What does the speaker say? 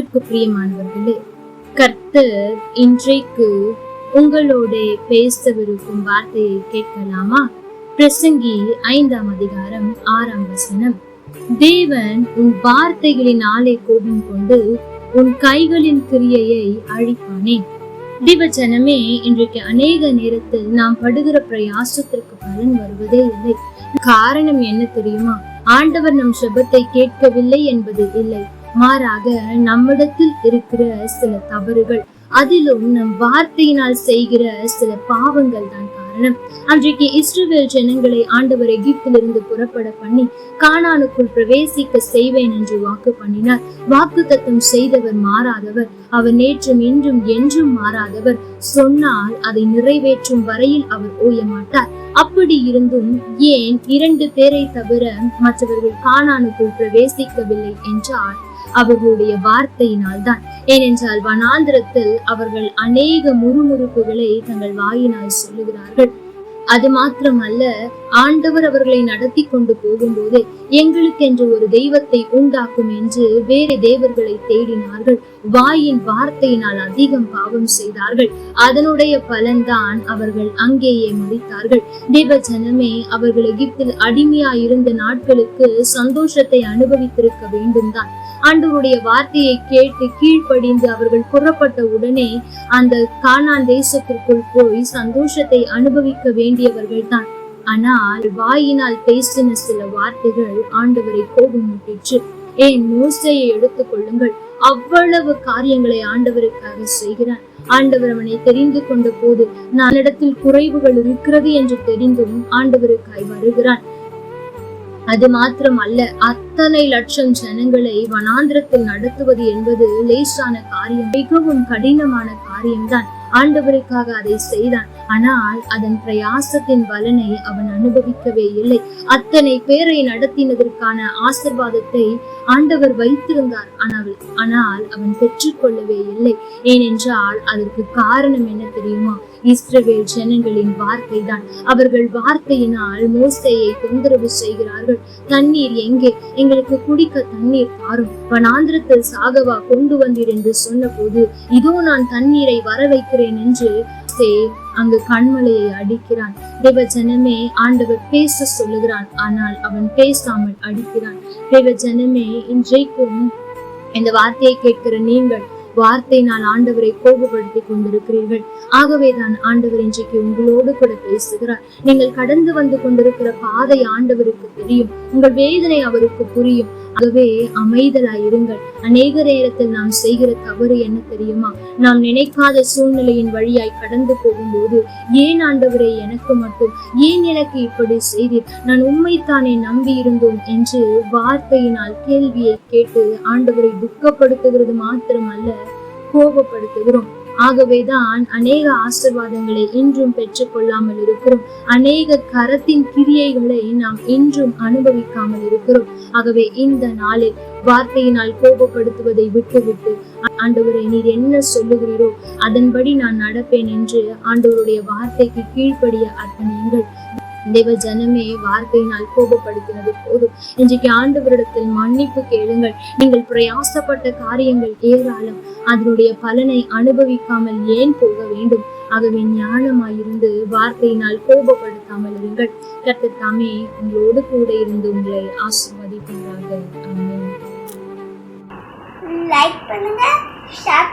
கர்த்தருக்கு பிரியமானவர்களே கர்த்தர் இன்றைக்கு உங்களோட பேசவிருக்கும் வார்த்தையை கேட்கலாமா? பிரசங்கி ஐந்தாம் அதிகாரம் ஆறாம் வசனம். தேவன் உன் வார்த்தைகளினாலே கோபம் கொண்டு உன் கைகளின் கிரியையை அழிப்பானே. திவஜனமே இன்றைக்கு அநேக நேரத்தில் நாம் படுகிற பிரயாசத்திற்கு பலன் வருவதே இல்லை. காரணம் என்ன தெரியுமா? ஆண்டவர் நம் செபத்தை கேட்கவில்லை என்பது இல்லை. மாறாக நம்மிடத்தில் இருக்கிற சில தவறுகள் அதிலும் நம் வார்த்தையினால் செய்கிற சில பாவங்கள் தான் காரணம். அன்றைக்கு இஸ்ரேல் ஜனங்களை ஆண்டவர் எகிப்திலிருந்து புறப்பட பண்ணி காணானுக்குள் பிரவேசிக்க செய்வேன் என்று வாக்கு பண்ணினார். வாக்கு தத்தம் செய்தவர் மாறாதவர் அவர் நேற்றும் இன்றும் என்றும் மாறாதவர். சொன்னால் அதை நிறைவேற்றும் வரையில் அவர் ஓய மாட்டார் அப்படி இருந்தும் ஏன் இரண்டு பேரை தவிர மற்றவர்கள் காணானுக்குள் பிரவேசிக்கவில்லை என்றால் அவர்களுடைய வார்த்தையினால் தான் ஏனென்றால் வனாந்திரத்தில் அவர்கள் அநேக முறுமுறுப்புகளை தங்கள் வாயினால் சொல்லுகிறார்கள். அது மாத்திரமல்ல ஆண்டவர் அவர்களை நடத்தி கொண்டு போகும்போது எங்களுக்கென்று ஒரு தெய்வத்தை உண்டாக்கும் என்று வேறு தேவர்களை தேடினார்கள். வாயின் வார்த்தையினால் அதிகம் பாவம் செய்தார்கள். அதனுடைய பலன்தான் அவர்கள் அங்கேயே மறித்தார்கள் தேவ ஜனமே அவர்கள் எகிப்தில் அடிமையா இருந்த நாட்களுக்கு சந்தோஷத்தை அனுபவித்திருக்க வேண்டும் தான் ஆண்டவருடைய வார்த்தையை கேட்டு கீழ்ப்படிந்து அவர்கள் புறப்பட்ட உடனே அந்த காணான் தேசத்திற்குள் போய் சந்தோஷத்தை அனுபவிக்க வேண்டும் வருந்தியவர்கள் தான் ஆனால் வாயினால் பேசின சில வார்த்தைகள் ஆண்டவரை கோபமூட்டிற்று ஏன் மோசையை எடுத்துக் கொள்ளுங்கள். அவ்வளவு காரியங்களை ஆண்டவருக்காக செய்கிறான் ஆண்டவர் அவனை தெரிந்து கொண்ட போது நானிடத்தில் குறைவுகள் இருக்கிறது என்று தெரிந்தும் ஆண்டவருக்காய் வருகிறான் அது மாத்திரம் அல்ல அத்தனை லட்சம் ஜனங்களை வனாந்திரத்தில் நடத்துவது என்பது லேசான காரியம் மிகவும் கடினமான காரியம்தான். ஆண்டவருக்காக அதை செய்தான். ஆனால் அதன் பிரயாசத்தின் பலனை அவன் அனுபவிக்கவே இல்லை. அத்தனை பேரை நடத்தினதற்கான ஆசிர்வாதத்தை ஆண்டவர் வைத்திருந்தார். ஆனால் ஆனால் அவன் பெற்றுக்கொள்ளவே இல்லை. ஏனென்றால் அதற்கு காரணம் என்ன தெரியுமா? இஸ்ரவேல் ஜனங்களின் வார்த்தை தான் அவர்கள் வார்த்தையினால் மோசையை தொந்தரவு செய்கிறார்கள். தண்ணீர் எங்கே? எங்களுக்கு குடிக்க தண்ணீர் தாரும் வனாந்திரத்தில் சாகவா கொண்டு வந்தீர் என்று சொன்னபோது இதோ நான் தண்ணீரை வர வைக்கிறேன் என்று மோசே அங்கு கண்மலையை அடிக்கிறான். தேவ ஜனமே ஆண்டவர் பேச சொல்லுகிறான் ஆனால் அவன் பேசாமல் அடிக்கிறான். தேவ ஜனமே இன்றைக்கும் இந்த வார்த்தையை கேட்கிற நீங்கள் வார்த்தையினால் ஆண்டவரை கோபப்படுத்தி கொண்டிருக்கிறீர்கள். ஆகவேதான் ஆண்டவர் இன்றைக்கு உங்களோடு கூட பேசுகிறார். நீங்கள் கடந்து வந்து கொண்டிருக்கிற பாதை ஆண்டவருக்கு தெரியும். உங்கள் வேதனை அவருக்கு புரியும். ஆகவே அமைதலாய் இருங்கள் அநேக நேரத்தில் நாம் செய்கிற தவறு என்ன தெரியுமா? நாம் நினைக்காத சூழ்நிலையின் வழியாய் கடந்து போகும்போது ஏன் ஆண்டவரை எனக்கு மட்டும் ஏன் எனக்கு இப்படி செய்தீர்? நான் உண்மைத்தானே நம்பி இருந்தோம் என்று வார்த்தையினால் கேள்வியை கேட்டு ஆண்டவரை துக்கப்படுத்துகிறது மாத்திரமல்ல கோபப்படுத்துகிறோம். ஆகவேதான் அநேக ஆசிர்வாதங்களை இன்றும் பெற்றுக்கொள்ளாமல் இருக்கிறோம். அநேக கரத்தின் கிரியைகளை நாம் இன்றும் அனுபவிக்காமல் இருக்கிறோம். ஆகவே இந்த நாளில் வார்த்தையினால் கோபப்படுத்துவதை விட்டுவிட்டு ஆண்டவரை நீர் என்ன சொல்லுகிறீரோ அதன்படி நான் நடப்பேன் என்று ஆண்டவருடைய வார்த்தைக்கு கீழ்ப்படிய அர்ப்பணியுங்கள். தேவ ஜனமே வார்த்தையினால் கோபப்படுத்தினது போதும். இன்றைக்கு ஆண்டவரிடத்தில் மன்னிப்பு கேளுங்கள். நீங்கள் பிரயாசப்பட்ட காரியங்கள் ஏராளம். அதனுடைய பலனை அனுபவிக்காமல் ஏன் போக வேண்டும்? ஆகவே ஞானமாயிருந்து வார்த்தையினால் கோபப்படுத்தாமல் இருங்கள். கர்த்தர் உங்களோடு கூட இருந்து உங்களை ஆசிர்வதிப்பாராக. லைக் பண்ணுங்க ஷேர்